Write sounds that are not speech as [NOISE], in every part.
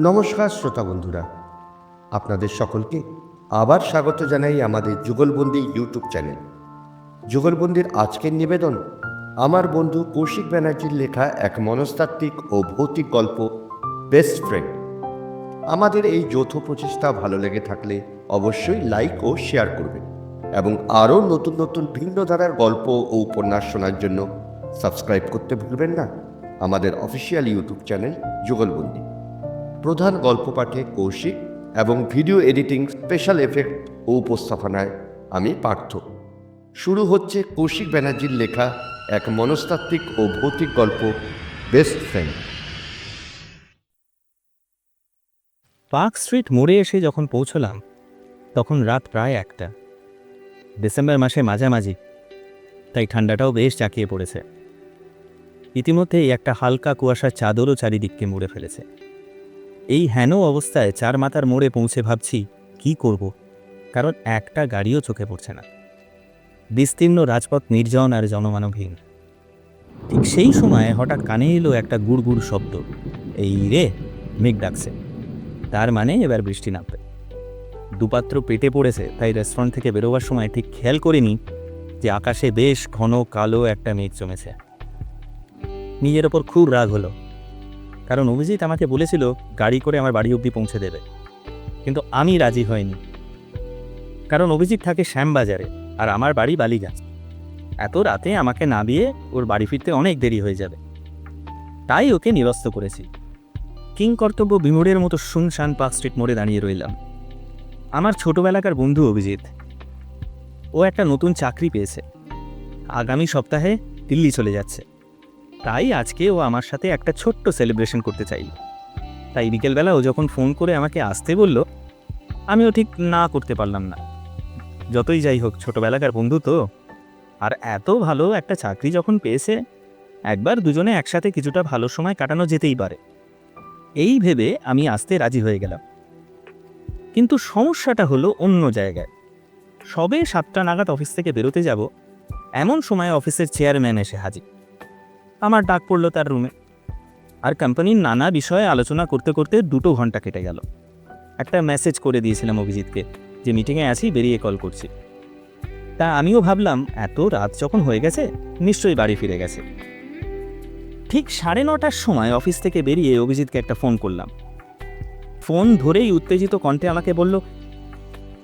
নমস্কার শ্রোতা বন্ধুরা। আপনাদের সকলকে আবার স্বাগত জানাই আমাদের যুগলবন্দি ইউটিউব চ্যানেল। যুগলবন্দির আজকের নিবেদন, আমার বন্ধু কৌশিক ব্যানার্জির লেখা এক মনস্তাত্ত্বিক ও ভৌতিক গল্প বেস্ট ফ্রেন্ড আমাদের এই যৌথ প্রচেষ্টা ভালো লেগে থাকলে অবশ্যই লাইক ও শেয়ার করবেন এবং আরও নতুন নতুন ভিন্ন ধারার গল্প ও উপন্যাস শোনার জন্য সাবস্ক্রাইব করতে ভুলবেন না। আমাদের অফিসিয়াল ইউটিউব চ্যানেল যুগলবন্দি। প্রধান গল্প পাঠে কৌশিক এবং ভিডিও এডিটিং স্পেশাল এফেক্ট ও উপস্থাপনায় আমি পার্থ। শুরু হচ্ছে কৌশিক ব্যানার্জির লেখা এক মনস্তাত্ত্বিক ও ভৌতিক গল্প বেস্ট ফ্রেন্ড পার্ক স্ট্রিট মোড়ে এসে যখন পৌঁছলাম, তখন রাত প্রায় একটা। ডিসেম্বর মাসে মাঝামাঝি, তাই ঠান্ডাটাও বেশ জাঁকিয়ে পড়েছে। ইতিমধ্যেই একটা হালকা কুয়াশার চাদরও চারিদিককে মুড়ে ফেলেছে। এই হেন অবস্থায় চার মাথার মোড়ে পৌঁছে ভাবছি, কি করব? কারণ একটা গাড়িও চোখে পড়ছে না। বিস্তীর্ণ রাজপথ নির্জন আর জনমানবহীন। ঠিক সেই সময় হঠাৎ কানে এলো একটা গুড় গুড় শব্দ। এই রে! মেঘ ডাকছে। তার মানে এবার বৃষ্টি নামবে। দুপাত্র পেটে পড়েছে, তাই রেস্টুরেন্ট থেকে বেরোবার সময় ঠিক খেয়াল করিনি যে আকাশে বেশ ঘন কালো একটা মেঘ জমেছে। নিজের ওপর খুব রাগ হলো। কারণ অভিজিৎ আমাকে বলেছিল, গাড়ি করে আমার বাড়ি অবধি পৌঁছে দেবে। কিন্তু আমি রাজি হইনি। কারণ অভিজিৎ থাকে শ্যামবাজারে, আর আমার বাড়ি বালিগাছ এত রাতে আমাকে না দিয়ে ওর বাড়ি ফিরতে অনেক দেরি হয়ে যাবে। তাই ওকে নিরস্ত করেছি। কিং কর্তব্য বিমোড়ের মতো শুনশান পার্ক স্ট্রিট মোড়ে দাঁড়িয়ে রইলাম। আমার ছোটবেলাকার বন্ধু অভিজিৎ। ও একটা নতুন চাকরি পেয়েছে। আগামী সপ্তাহে দিল্লি চলে যাচ্ছে। তাই আজকে ও আমার সাথে একটা ছোট্ট সেলিব্রেশন করতে চাইল। তাই বিকেলবেলা ও যখন ফোন করে আমাকে আসতে বলল, আমিও ঠিক না করতে পারলাম না। যতই যাই হোক, ছোটবেলাকার বন্ধু তো। আর এত ভালো একটা চাকরি যখন পেয়েছে, একবার দুজনে একসাথে কিছুটা ভালো সময় কাটানো যেতেই পারে। এই ভেবে আমি আসতে রাজি হয়ে গেলাম। কিন্তু সমস্যাটা হলো অন্য জায়গায়। সবে সাতটা নাগাদ অফিস থেকে বেরোতে যাব, এমন সময় অফিসের চেয়ারম্যান এসে হাজির। আমার ডাক পড়ল তার রুমে। আর কোম্পানির নানা বিষয়ে আলোচনা করতে করতে দুটো ঘণ্টা কেটে গেল। একটা মেসেজ করে দিয়েছিলাম অভিজিৎকে যে মিটিংয়ে আছি, বেরিয়ে কল করছি। তা আমিও ভাবলাম, এত রাত যখন হয়ে গেছে, নিশ্চয়ই বাড়ি ফিরে গেছে। ঠিক সাড়ে নটার সময় অফিস থেকে বেরিয়ে অভিজিৎকে একটা ফোন করলাম। ফোন ধরেই উত্তেজিত কণ্ঠে আমাকে বলল,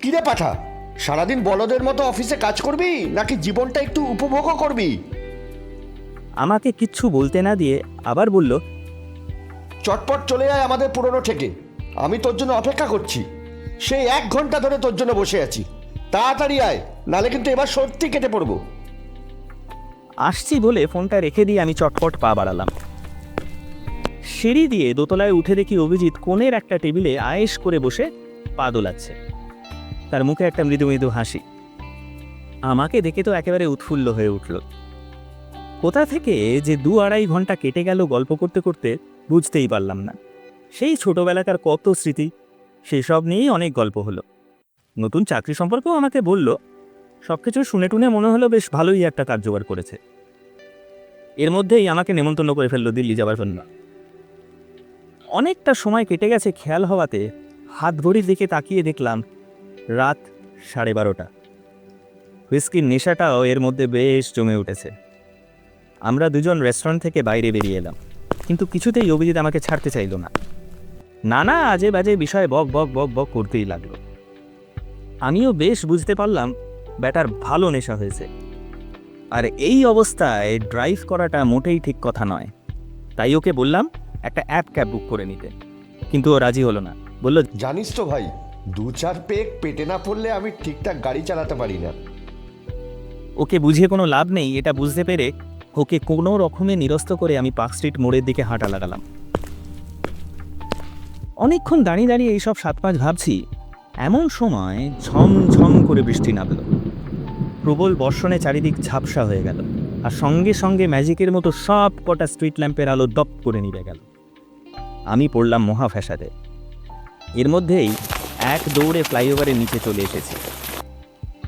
কিরে পাঠা, সারাদিন বলদের মতো অফিসে কাজ করবি, নাকি জীবনটা একটু উপভোগও করবি? আমাকে কিচ্ছু বলতে না দিয়ে আবার বলল চটপট চলে আয় আমাদের পুরনো থেকে আমি তোর জন্য অপেক্ষা করছি। সেই এক ঘণ্টা ধরে তোর জন্য বসে আছি। তাড়াতাড়ি আয় নালে কিন্তু এবার সত্যি কেটে পড়ব। আসছি বলে ফোনটা রেখে দিয়ে আমি চটপট পা বাড়ালাম। সিঁড়ি দিয়ে দোতলায় উঠে দেখি অভিজিৎ কোণের একটা টেবিলে আয়েস করে বসে পা দোলাচ্ছে। তার মুখে একটা মৃদু মৃদু হাসি। আমাকে দেখে তো একেবারে উৎফুল্ল হয়ে উঠল। কোথা থেকে যে দু আড়াই ঘণ্টা কেটে গেল গল্প করতে করতে বুঝতেই পারলাম না। সেই ছোটবেলাকার কত স্মৃতি, সেসব নিয়েই অনেক গল্প হলো। নতুন চাকরি সম্পর্কেও আমাকে বলল সব কিছু শুনে টুনে মনে হলো বেশ ভালোই একটা কাজ জোগাড় করেছে। এর মধ্যেই আমাকে নেমন্তন্ন করে ফেলল দিল্লি যাবার জন্য। অনেকটা সময় কেটে গেছে খেয়াল হওয়াতে, হাত ঘড়ির দিকে তাকিয়ে দেখলাম রাত সাড়ে বারোটা। হুইস্কির নেশাটাও এর মধ্যে বেশ জমে উঠেছে। আমরা দুজন রেস্টুরেন্ট থেকে বাইরে বেরিয়ে এলাম। কিন্তু কিছুতেই অভিজিৎ আমাকে ছাড়তে চাইলো না। নানা আজে বাজে বিষয়ে বক বক বক বক করতেই লাগল। আমিও বেশ বুঝতে পারলাম ব্যাটার ভালো নেশা হয়েছে। আর এই অবস্থায় ড্রাইভ করাটা মোটেই ঠিক কথা নয়। তাই ওকে বললাম একটা অ্যাপ ক্যাব বুক করে নিতে। কিন্তু ও রাজি হলো না। বলল জানিস তো ভাই দু চার পেক পেটে না পড়লে আমি ঠিকঠাক গাড়ি চালাতে পারি না। ওকে বুঝিয়ে কোনো লাভ নেই এটা বুঝতে পেরে ওকে কোনো রকমে নিরস্ত করে আমি পার্ক স্ট্রিট মোড়ের দিকে হাঁটা লাগালাম। অনেকক্ষণ দাঁড়িয়ে দাঁড়িয়ে এইসব সাত পাঁচ ভাবছি, এমন সময় ঝমঝম করে বৃষ্টি নামল। প্রবল বর্ষণে চারিদিক ঝাপসা হয়ে গেল, আর সঙ্গে সঙ্গে ম্যাজিকের মতো সব কটা স্ট্রিট ল্যাম্পের আলো দপ করে নিভে গেল। আমি পড়লাম মহা ফ্যাসাদে এর মধ্যেই এক দৌড়ে ফ্লাইওভারের নিচে চলে এসেছি।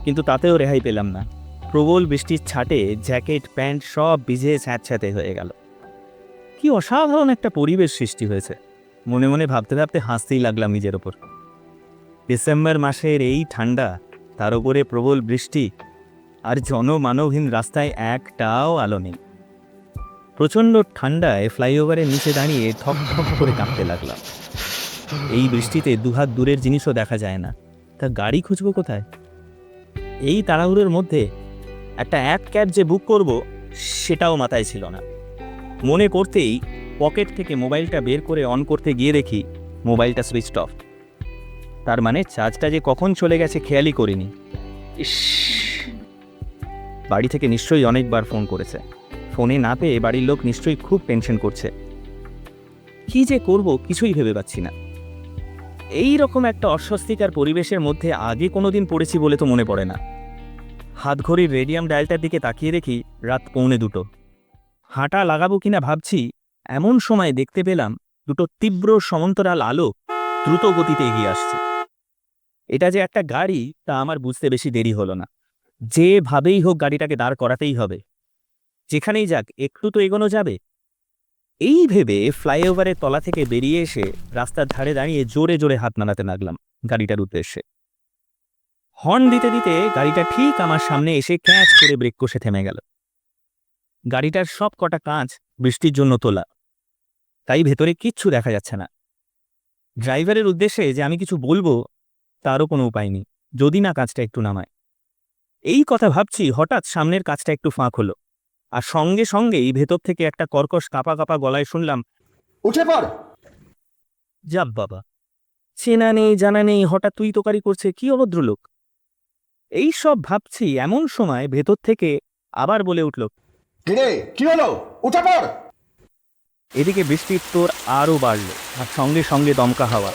কিন্তু তাতেও রেহাই পেলাম না। প্রবল বৃষ্টির ছাটে জ্যাকেট, প্যান্ট সব ভিজে স্যাঁতস্যাঁতে হয়ে গেল। কি অসাধারণ একটা পরিবেশ সৃষ্টি হয়েছে। মনে মনে ভাবতে ভাবতে হাসতেই লাগলাম নিজের ওপর। ডিসেম্বর মাসের এই ঠান্ডা, তার উপরে প্রবল বৃষ্টি আর জনমানবহীন রাস্তায় একটাও আলো নেই। প্রচণ্ড ঠান্ডায় ফ্লাইওভারের নিচে দাঁড়িয়ে ঠক ঠক করে কাঁপতে লাগলাম। এই বৃষ্টিতে দুহাত দূরের জিনিসও দেখা যায় না। তা গাড়ি খুঁজবো কোথায়? এই তাড়াহুড়োর মধ্যে একটা অ্যাপ ক্যাব যে বুক করব, সেটাও মাথায় ছিল না। মনে করতেই পকেট থেকে মোবাইলটা বের করে অন করতে গিয়ে দেখি মোবাইলটা সুইচ অফ তার মানে চার্জটা যে কখন চলে গেছে খেয়ালই করিনি। ইস! বাড়ি থেকে নিশ্চয়ই অনেকবার ফোন করেছে। ফোনে না পেয়ে বাড়ির লোক নিশ্চয়ই খুব টেনশন করছে। কি যে করব কিছুই ভেবে পাচ্ছি না। এই রকম একটা অস্বস্তিকার পরিবেশের মধ্যে আগে কোনোদিন পড়েছি বলে তো মনে পড়ে না। হাত ঘড়ির রেডিয়াম ডায়ালটার দিকে তাকিয়ে দেখি রাত পৌনে দুটো। হাঁটা লাগাবো কিনা ভাবছি, এমন সময় দেখতে পেলাম দুটো তীব্র সমান্তরাল আলো দ্রুত গতিতে এগিয়ে আসছে। এটা যে একটা গাড়ি, তা আমার বুঝতে বেশি দেরি হলো না। যেভাবেই হোক গাড়িটাকে দাঁড় করাতেই হবে। যেখানেই যাক, একটু তো এগোনো যাবে। এই ভেবে ফ্লাইওভারের তলা থেকে বেরিয়ে এসে রাস্তার ধারে দাঁড়িয়ে জোরে জোরে হাত নাড়াতে লাগলাম গাড়িটার উদ্দেশ্যে। হর্ন দিতে দিতে গাড়িটা ঠিক আমার সামনে এসে ক্যাচ করে ব্রেক কষে থেমে গেল। গাড়িটার সব কটা কাঁচ বৃষ্টির জন্য তোলা। তাই ভেতরে কিচ্ছু দেখা যাচ্ছে না। ড্রাইভারের উদ্দেশ্যে যে আমি কিছু বলব তারও কোনো উপায় নেই যদি না কাজটা একটু নামায়। এই কথা ভাবছি হঠাৎ সামনের কাজটা একটু ফাঁক হলো। আর সঙ্গে সঙ্গেই ভেতর থেকে একটা কর্কশ কাপা কাপা গলায় শুনলাম উঠে পড়! যাব বাবা। চেনা নেই জানা নেই হঠাৎ তুই তোকারি করছে কি অভদ্র লোক এই সব ভাবছি এমন সময় ভেতর থেকে আবার বলে উঠল কিরে কি হলো? উঠে পড়। এদিকে বৃষ্টির তোর আরও বাড়ল আর সঙ্গে সঙ্গে দমকা হাওয়া।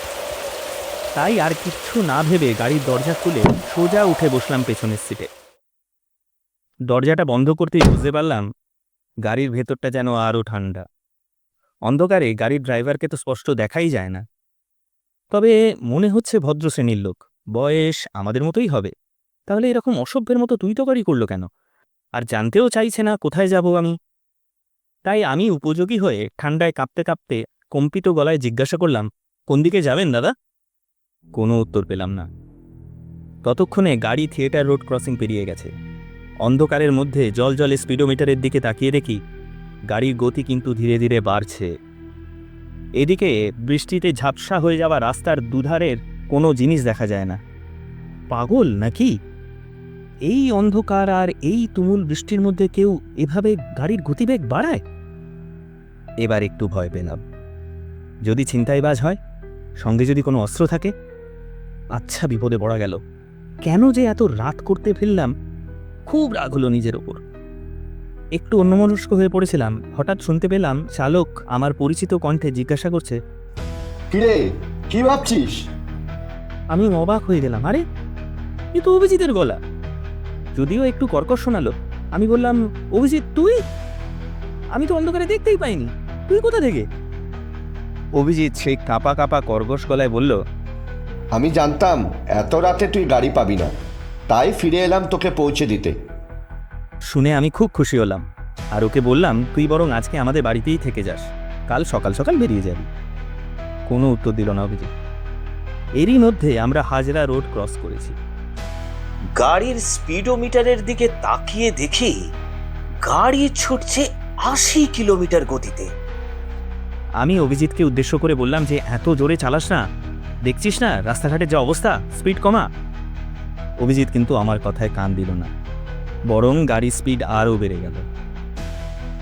তাই আর কিচ্ছু না ভেবে গাড়ির দরজা খুলে সোজা উঠে বসলাম পেছনের সিটে দরজাটা বন্ধ করতেই বুঝতে পারলাম গাড়ির ভেতরটা যেন আরও ঠান্ডা। অন্ধকারে গাড়ির ড্রাইভারকে তো স্পষ্ট দেখাই যায় না। তবে মনে হচ্ছে ভদ্র শ্রেণির লোক বয়স আমাদের মতোই হবে। তাহলে এরকম অসভ্যের মতো তুই তো গাড়ি করল কেন? আর জানতেও চাইছে না কোথায় যাব আমি। তাই আমি উপযোগী হয়ে ঠান্ডায় কাঁপতে কাঁপতে কম্পিত গলায় জিজ্ঞাসা করলাম, কোন দিকে যাবেন, দাদা? কোনো উত্তর পেলাম না। ততক্ষণে গাড়ি থিয়েটার রোড ক্রসিং পেরিয়ে গেছে। অন্ধকারের মধ্যে জল জলে স্পিডোমিটারের দিকে তাকিয়ে দেখি, গাড়ির গতি কিন্তু ধীরে ধীরে বাড়ছে। এদিকে বৃষ্টিতে ঝাপসা হয়ে যাওয়া রাস্তার দুধারের কোনো জিনিস দেখা যায় না। পাগল নাকি? এই অন্ধকার আর এই তুমুল বৃষ্টির মধ্যে কেউ এভাবে গাড়ির গতিবেগ বাড়ায়? এবার একটু ভয় পেলাম। যদি ছিনতাইবাজ হয় সঙ্গে যদি কোনো অস্ত্র থাকে? আচ্ছা বিপদে পড়া গেল। কেন যে এত রাত করতে ফেললাম খুব রাগ হলো নিজের ওপর। একটু অন্যমনস্ক হয়ে পড়েছিলাম। হঠাৎ শুনতে পেলাম চালক আমার পরিচিত কণ্ঠে জিজ্ঞাসা করছে কিরে কি ভাবছিস? আমি অবাক হয়ে গেলাম। আরে এ তো অভিজিতের গলা। যদিও একটু কর্কশ শোনালো। আমি বললাম অভিজিৎ তুই? আমি তো অন্ধকারে দেখতেই পাইনি। তুই কোথা থেকে? অভিজিৎ সেই কাপা কাপা কর্কশ গলায় বলল আমি জানতাম এত রাতে তুই গাড়ি পাবি না। তাই ফিরে এলাম তোকে পৌঁছে দিতে। শুনে আমি খুব খুশি হলাম। আর ওকে বললাম তুই বরং আজকে আমাদের বাড়িতেই থেকে যাস। কাল সকাল সকাল বেরিয়ে যাবি। কোনো উত্তর দিল না অভিজিৎ। এরই মধ্যে আমরা হাজরা রোড ক্রস করেছি। গাড়ির স্পিডোমিটারের দিকে তাকিয়ে দেখি গাড়ি ছুটছে আশি কিলোমিটার গতিতে। আমি অভিজিৎকে উদ্দেশ্য করে বললাম যে, এত জোরে চালাস না। দেখছিস না, রাস্তাঘাটের যা অবস্থা, স্পিড কমা। অভিজিৎ কিন্তু আমার কথায় কান দিল না। বরং গাড়ির স্পিড আরও বেড়ে গেল।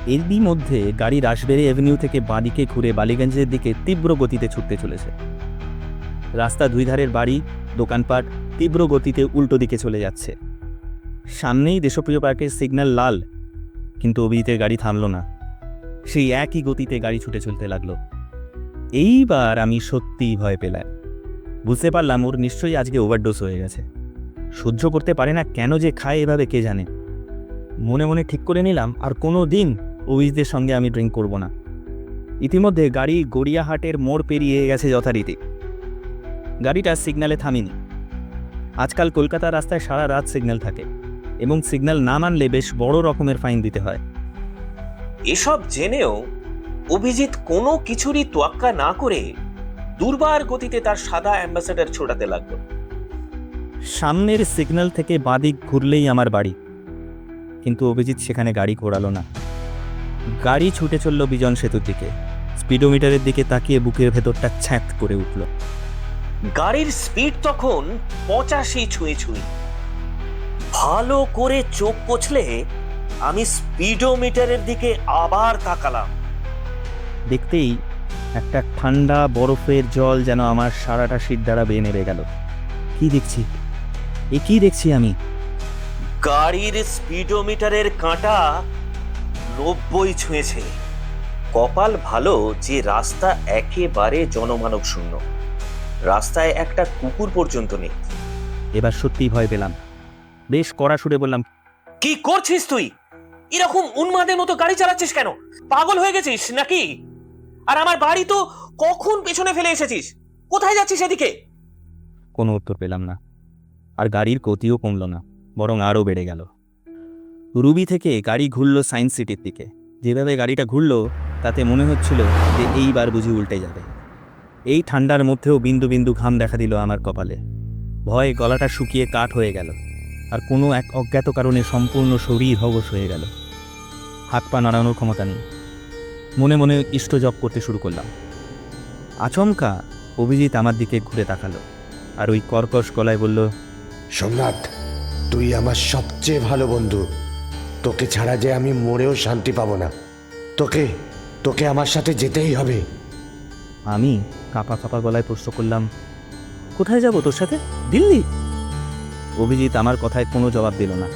এরই মধ্যে গাড়ি রাসবেরি অ্যাভিনিউ থেকে বাঁদিকে ঘুরে বালিগঞ্জের দিকে তীব্র গতিতে ছুটতে চলেছে। রাস্তা দুই ধারের বাড়ি, দোকানপাট তীব্র গতিতে উল্টো দিকে চলে যাচ্ছে। সামনেই দেশপ্রিয় পার্কের সিগন্যাল লাল, কিন্তু অভিজিতের গাড়ি থামল না। সেই একই গতিতে গাড়ি ছুটে চলতে লাগল। এইবার আমি সত্যিই ভয় পেলাম। বুঝতে পারলাম ওর নিশ্চয়ই আজকে ওভারডোজ হয়ে গেছে। সহ্য করতে পারে না কেন যে খায় এভাবে কে জানে। মনে মনে ঠিক করে নিলাম, আর কোনো দিন অভিজিতের সঙ্গে আমি ড্রিঙ্ক করব না। ইতিমধ্যে গাড়ি গড়িয়াহাটের মোড় পেরিয়ে গেছে যথারীতি। গাড়িটা সিগন্যালে থামিনি। আজকাল কলকাতা রাস্তায় সারা রাত সিগন্যাল থাকে এবং সিগন্যাল না মানলে বেশ বড় রকমের ফাইন দিতে হয়। এসব জেনেও অভিজিৎ কোনো কিছুরই তোয়াক্কা না করে দুর্বার গতিতে তার সাদা অ্যাম্বাসেডার ছোটাতে লাগল। সামনের সিগন্যাল থেকে বাদিক ঘুরলেই আমার বাড়ি। কিন্তু অভিজিৎ সেখানে গাড়ি ঘোরালো না। গাড়ি ছুটে চলল বিজন সেতুর দিকে। স্পিডোমিটারের দিকে তাকিয়ে বুকের ভেতরটা ছ্যাঁত করে উঠল। গাড়ির স্পিড তখন পঁচাশি ছুঁয়ে ছুঁই ভালো করে চোখ কচলে আমি স্পিডোমিটারের দিকে আবার তাকালাম। দেখতেই একটা ঠান্ডা বরফের জল যেন আমার সারাটা শীত দ্বারা বেয়ে নেবে গেল। কি দেখছি? এ কি দেখছি আমি? গাড়ির স্পিডোমিটারের কাঁটা নব্বই ছুঁয়েছে। কপাল ভালো যে রাস্তা একেবারে জনমানব শূন্য রাস্তায় একটা কুকুর পর্যন্ত নেই। এবার সত্যিই ভয় পেলাম। বেশ কড়া সুরে বললাম কি করছিস তুই? এরকম উন্মাদের মতো গাড়ি চালাচ্ছিস কেন? পাগল হয়ে গেছিস নাকি? আর আমার বাড়ি তো কখন পেছনে ফেলে এসেছিস? কোথায় যাচ্ছিস এদিকে? কোনো উত্তর পেলাম না। আর গাড়ির গতিও কমল না বরং আরও বেড়ে গেল। রুবি থেকে গাড়ি ঘুরল সায়েন্স সিটির দিকে। যেভাবে গাড়িটা ঘুরল তাতে মনে হচ্ছিল যে এইবার বুঝি উল্টে যাবে। এই ঠান্ডার মধ্যেও বিন্দু বিন্দু ঘাম দেখা দিল আমার কপালে। ভয়ে গলাটা শুকিয়ে কাঠ হয়ে গেল আর কোনো এক অজ্ঞাত কারণে সম্পূর্ণ শরীর হবশ হয়ে গেল। হাত পা নাড়ানোর ক্ষমতা নেই। মনে মনে ইষ্ট জপ করতে শুরু করলাম। আচমকা অভিজিৎ আমার দিকে ঘুরে তাকালো আর ওই কর্কশ গলায় বলল সোমনাথ তুই আমার সবচেয়ে ভালো বন্ধু। তোকে ছাড়া যে আমি মরেও শান্তি পাবো না। তোকে তোকে আমার সাথে যেতেই হবে। আমি কাঁপা কাঁপা গলায় প্রশ্ন করলাম কোথায় যাব তোর সাথে? দিল্লি? অভিজিৎ আমার কথায় কোনো জবাব দিল না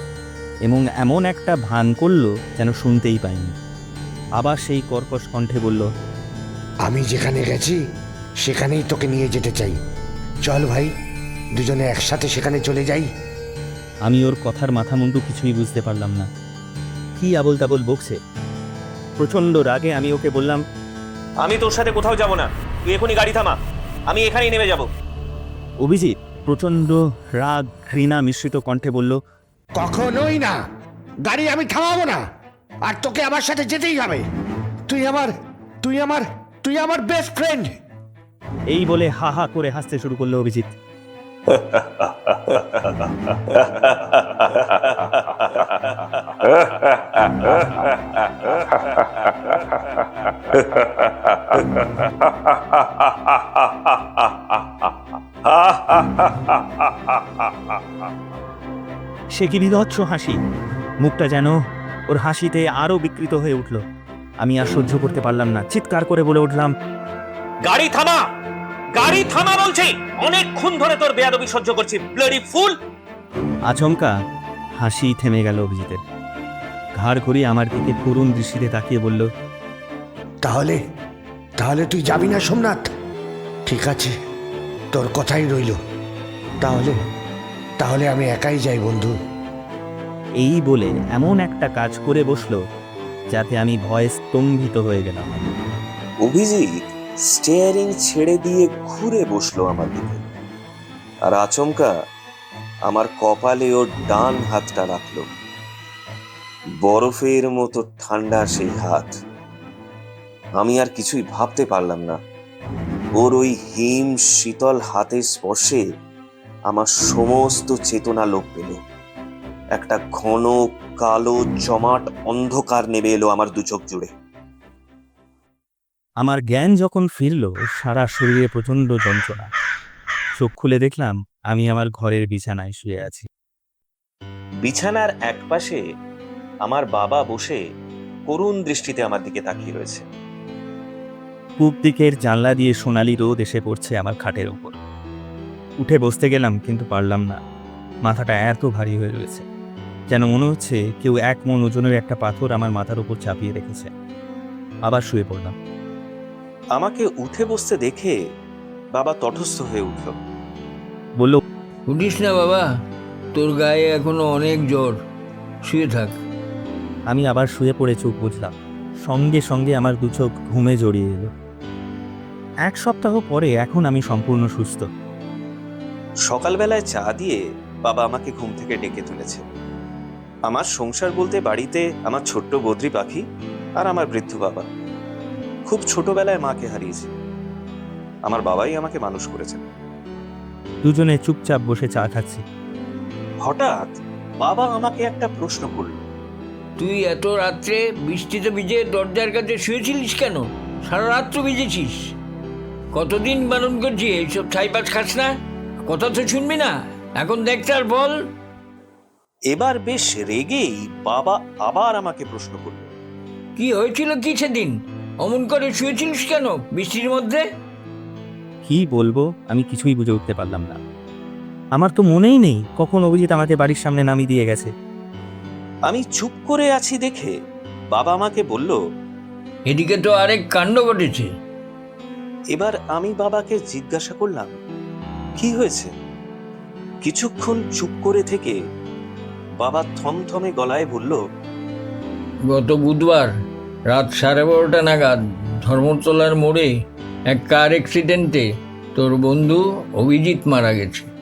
এবং এমন একটা ভান করল যেন শুনতেই পাইনি। আবার সেই কর্কশ কণ্ঠে বলল আমি যেখানে গেছি সেখানেই তোকে নিয়ে যেতে চাই। চল ভাই দুজনে একসাথে সেখানে চলে যাই। আমি ওর কথার মাথা মুন্ডু কিছুই বুঝতে পারলাম না। কি আবল তাবল বকছে? প্রচণ্ড রাগে আমি ওকে বললাম আমি তোর সাথে কোথাও যাব না। তুই এখনই গাড়ি থামা। আমি এখানেই নেমে যাব। অভিজিৎ প্রচণ্ড রাগ ঘৃণা মিশ্রিত কণ্ঠে বলল কখনোই না। গাড়ি আমি থামাবো না। আর তোকে আমার সাথে যেতেই হবে। তুই আমার তুই আমার তুই আমার বেস্ট ফ্রেন্ড এই বলে হা হা করে হাসতে শুরু করল অভিজিৎ। [LAUGHS] [LAUGHS] সে কি বিভৎস হাসি? মুখটা যেন ওর হাসিতে আরও বিকৃত হয়ে উঠল। আমি আর সহ্য করতে পারলাম না। চিৎকার করে বলে উঠলাম, গাড়ি থামা! গাড়ি থামা বলছি! অনেকক্ষণ ধরে তোর বেয়াদবি সহ্য করছি ব্লাডি ফুল আচমকা হাসি থেমে গেল অভিজিতের। ঘাড় ঘুরিয়ে আমার দিকে করুণ দৃষ্টিতে তাকিয়ে বলল তাহলে তাহলে তুই যাবি না সোমনাথ? ঠিক আছে তোর কথাই রইল। তাহলে তাহলে আমি একাই যাই বন্ধু। এই বলে এমন একটা কাজ করে বসল যাতে আমি ভয়ে স্তম্ভিত হয়ে গেলাম। অভিজিৎ স্টিয়ারিং ছেড়ে দিয়ে ঘুরে বসল আমার দিকে। আর আচমকা আমার কপালে ওর ডান হাতটা রাখল। বরফের মতো ঠান্ডা সেই হাত। আমি আর কিছুই ভাবতে পারলাম না। ওর ওই হিম শীতল হাতের স্পর্শে আমার সমস্ত চেতনা লোপ পেল। একটা ঘন কালো জমাট অন্ধকার নেমে এলো আমার দু চোখ জুড়ে। আমার জ্ঞান যখন ফিরল সারা শরীরে প্রচণ্ড যন্ত্রণা। চোখ খুলে দেখলাম আমি আমার ঘরের বিছানায় শুয়ে আছি। বিছানার একপাশে আমার বাবা বসে করুণ দৃষ্টিতে আমার দিকে তাকিয়ে রয়েছে। পূব দিকের জানলা দিয়ে সোনালি রোদ এসে পড়ছে আমার খাটের ওপর। উঠে বসতে গেলাম কিন্তু পারলাম না। মাথাটা এত ভারী হয়ে রয়েছে যেন মনে হচ্ছে কেউ এক মন ওজনের একটা পাথর আমার মাথার উপর চাপিয়ে রেখেছে। আবার শুয়ে পড়লাম। আমাকে উঠে বসতে দেখে বাবা তটস্থ হয়ে উঠল। বলল উঠিস না বাবা তোর গায়ে এখনও অনেক জ্বর। শুয়ে থাক। আমি আবার শুয়ে পড়ে চোখ বুঝলাম সঙ্গে সঙ্গে আমার দু চোখ ঘুমে জড়িয়ে এলো। এক সপ্তাহ পরে এখন আমি সম্পূর্ণ সুস্থ। সকালবেলায় চা দিয়ে বাবা আমাকে ঘুম থেকে ডেকে তুলেছে। আমার সংসার বলতে বাড়িতে আমার ছোট্ট বদ্রি পাখি আর আমার বৃদ্ধ বাবা। খুব ছোটবেলায় মাকে হারিয়েছি। আমার বাবাই আমাকে মানুষ করেছেন। দুজনে চুপচাপ বসে চা খাচ্ছি। হঠাৎ বাবা আমাকে একটা প্রশ্ন করল। তুই এত রাত্রে বৃষ্টিতে ভিজে দরজার কাছে শুয়েছিলিস কেন? সারা রাত্র ভিজেছিস। কতদিন বারণ করছি? এইসব ছাইপাস খাস না। কথা তো শুনবি না। এখন দেখতে আর বল। এবার বেশ রেগেই বাবা আবার আমাকে প্রশ্ন করল। কি হয়েছিল কি সেদিন? অমন করে শুয়েছিলিস কেন বৃষ্টির মধ্যে? কি বলব আমি কিছুই বুঝে উঠতে পারলাম না। আমার তো মনেই নেই কখন অভিজিৎ আমাকে বাড়ির সামনে নামিয়ে দিয়ে গেছে। আমি চুপ করে আছি দেখে বাবা আমাকে বলল এদিকে তো আরেক কাণ্ড ঘটেছে। এবার আমি বাবাকে জিজ্ঞাসা করলাম, কি হয়েছে? কিছুক্ষণ চুপ করে থেকে বাবা থমথমে গলায় বলল, গত বুধবার রাত সাড়ে বারোটা নাগাদ ধর্মতলার মোড়ে এক কার অ্যাক্সিডেন্টে তোর বন্ধু অভিজিৎ মারা গেছে।